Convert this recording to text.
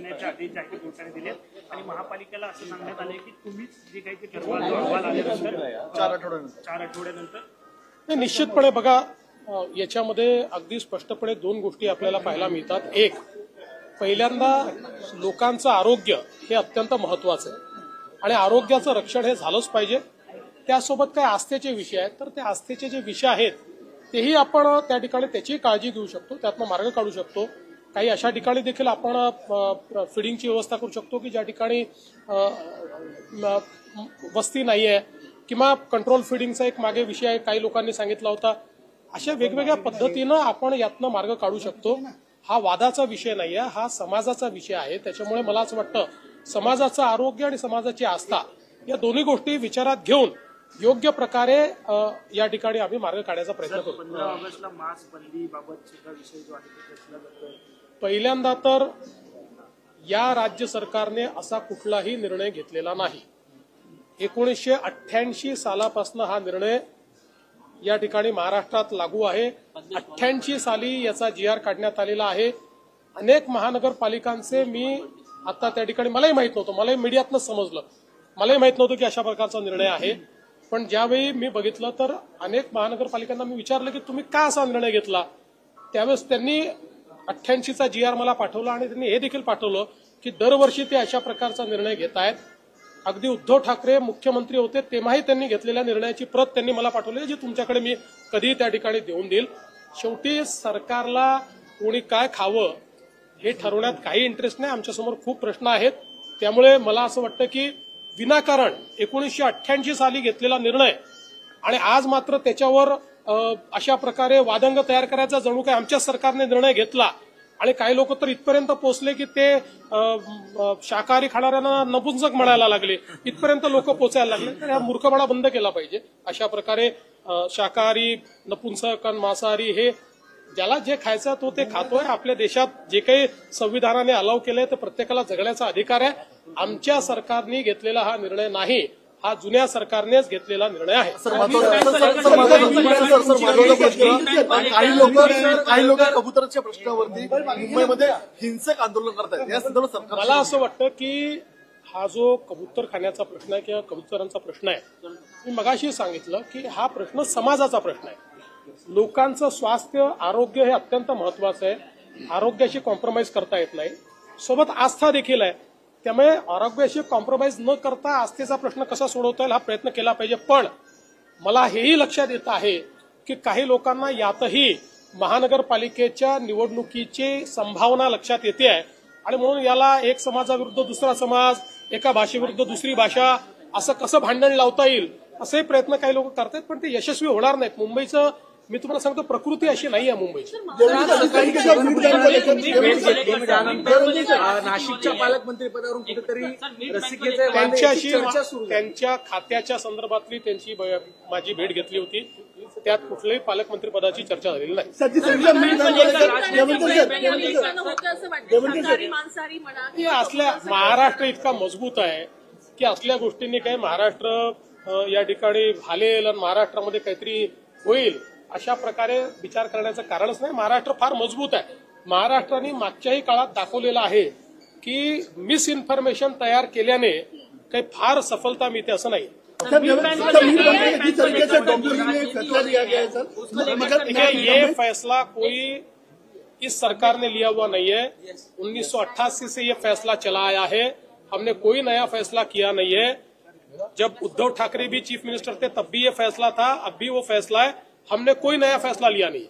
नेमण्याचे आदेश जाहीर कोर्टाने दिले आणि महापालिकेला असं सांगण्यात आले की तुम्हीच जे काही ते ठरवा जो अहवाल आल्यानंतर चार आठवड्यानंतर. चार आठवड्यानंतर. नाही, निश्चितपणे बघा याच्यामध्ये अगदी स्पष्टपणे दोन गोष्टी आपल्याला पाहायला मिळतात. एक पहिल्यांदा लोकांचं आरोग्य हे अत्यंत महत्वाचं आहे. आणि आरोग्याचं रक्षण हे झालंच पाहिजे. त्यासोबत काही आस्थेचे विषय आहेत. तर ते आस्थेचे जे विषय आहेत तेही आपण त्या ठिकाणी त्याची काळजी घेऊ शकतो त्यातनं मार्ग काढू शकतो. काही अशा ठिकाणी देखील आपण फिडिंगची व्यवस्था करू शकतो की ज्या ठिकाणी वस्ती नाही आहे किंवा कंट्रोल फिडिंगचा एक मागे विषय आहे काही लोकांनी सांगितला होता. अशा वेगवेगळ्या पद्धतीनं आपण यातनं मार्ग काढू शकतो. हा वादाचा विषय नाही आहे हा समाजाचा विषय आहे. त्याच्यामुळे मला असं वाटतं समाजाचं आरोग्य आणि समाजाची आस्था या दोन्ही गोष्टी विचारात घेऊन योग्य प्रकारे या ठिकाणी आम्ही मार्ग काढायचा प्रयत्न करू. पंधरा ऑगस्टला मास्क बंदी बाबत सुद्धा विषय जो आहे पहिल्यांदा तर या राज्य सरकारने असा कुठलाही निर्णय घेतलेला नाही. एकोणीसशे अठ्ठ्याऐंशी सालापासून हा निर्णय या ठिकाणी महाराष्ट्रात लागू आहे. अठ्ठ्याऐंशी साली याचा जी आर काढण्यात आलेला आहे. अनेक महानगरपालिकांचे मी आता त्या ठिकाणी मलाही माहीत नव्हतं मलाही मीडियातनं समजलं. मलाही माहीत नव्हतं की अशा प्रकारचा निर्णय आहे. पण ज्यावेळी मी बघितलं तर अनेक महानगरपालिकांना मी विचारलं की तुम्ही का असा निर्णय घेतला? त्यावेळेस त्यांनी अठ्ठ्याऐंशीचा जी आर मला पाठवला आणि त्यांनी हे देखील पाठवलं की दरवर्षी ते अशा प्रकारचा निर्णय घेत आहेत. अगदी उद्धव ठाकरे मुख्यमंत्री होते तेव्हाही त्यांनी घेतलेल्या निर्णयाची प्रत त्यांनी मला पाठवली जी तुमच्याकडे मी कधीही त्या ठिकाणी देऊन देईल. शेवटी सरकारला कोणी काय खावं हे ठरवण्यात काही इंटरेस्ट नाही. आमच्यासमोर खूप प्रश्न आहेत. त्यामुळे मला असं वाटतं की विनाकारण एकोणीसशे अठ्ठ्याऐंशी साली घेतलेला निर्णय आणि आज मात्र त्याच्यावर अशा प्रकारे वादंग तयार करायचा जणू काय आमच्या सरकारने निर्णय घेतला आणि काही लोक तर इथपर्यंत पोहोचले की ते शाकाहारी खाणाऱ्यांना नपुंसक म्हणायला लागले इथपर्यंत लोक पोचायला लागले तर हा मूर्खपणा बंद केला पाहिजे अशा प्रकारे शाकाहारी नपुंसक आणि मांसाहारी हे ज्याला जे खायचं तो ते खातोय आपल्या देशात जे काही संविधानाने अलाव केलंय ते प्रत्येकाला जगण्याचा अधिकार आहे आमच्या सरकारने घेतलेला हा निर्णय नाही हा जुन्या सरकारनेच घेतलेला निर्णय आहे सर सर, प्रश्न. काही लोक काही लोक कबुतरच्या प्रश्नावरती मुंबईमध्ये हिंसक आंदोलन करतायत. या संदर्भात सरकार मला असं वाटतं की हा जो कबूतर खाण्याचा प्रश्न आहे किंवा कबुतरांचा प्रश्न आहे मी मगाशी सांगितलं की हा प्रश्न समाजाचा प्रश्न आहे. लोकांचं स्वास्थ्य आरोग्य हे अत्यंत महत्वाचं आहे. आरोग्याशी कॉम्प्रोमाइज करता येत नाही. सोबत आस्था देखील आहे. त्यामुळे आरोग्याशी कॉम्प्रोमाइज न करता आस्थेचा प्रश्न कसा सोडवता येईल हा प्रयत्न केला पाहिजे. पण मला हेही लक्षात येत आहे की काही लोकांना यातही महानगरपालिकेच्या निवडणुकीची संभावना लक्षात येते आहे. आणि म्हणून याला एक समाजाविरुद्ध दुसरा समाज एका भाषेविरुद्ध दुसरी भाषा असं कसं भांडण लावता येईल असे प्रयत्न काही लोक करतात पण ते यशस्वी होणार नाहीत. मुंबईचं मी तुम्हाला सांगतो प्रकृती अशी नाही आहे मुंबईची नाशिकच्या पालकमंत्री पदावरून कुठेतरी. त्यांच्या खात्याच्या संदर्भातली त्यांची माझी भेट घेतली होती त्यात कुठल्याही पालकमंत्री पदाची चर्चा झालेली नाही हे असल्या महाराष्ट्र इतका मजबूत आहे की असल्या गोष्टींनी काही महाराष्ट्र या ठिकाणी भालेल आणि महाराष्ट्रामध्ये काहीतरी होईल अशा प्रकारे विचार करण्याचं कारणच नाही महाराष्ट्र फार मजबूत आहे महाराष्ट्राने मागच्याही काळात दाखवलेलं आहे की मिस इन्फॉर्मेशन तयार केल्याने काही फार सफलता मिळते असं नाही ये फैसला कोई इस सरकार ने लिया हुआ नहीं है 1988 से ये फैसला चला आया है हमने कोई नया फैसला किया नहीं है जब उद्धव ठाकरे भी चीफ मिनिस्टर थे तब भी ये फैसला था अब भी वो फैसला है हमने कोई नया फैसला लिया नहीं।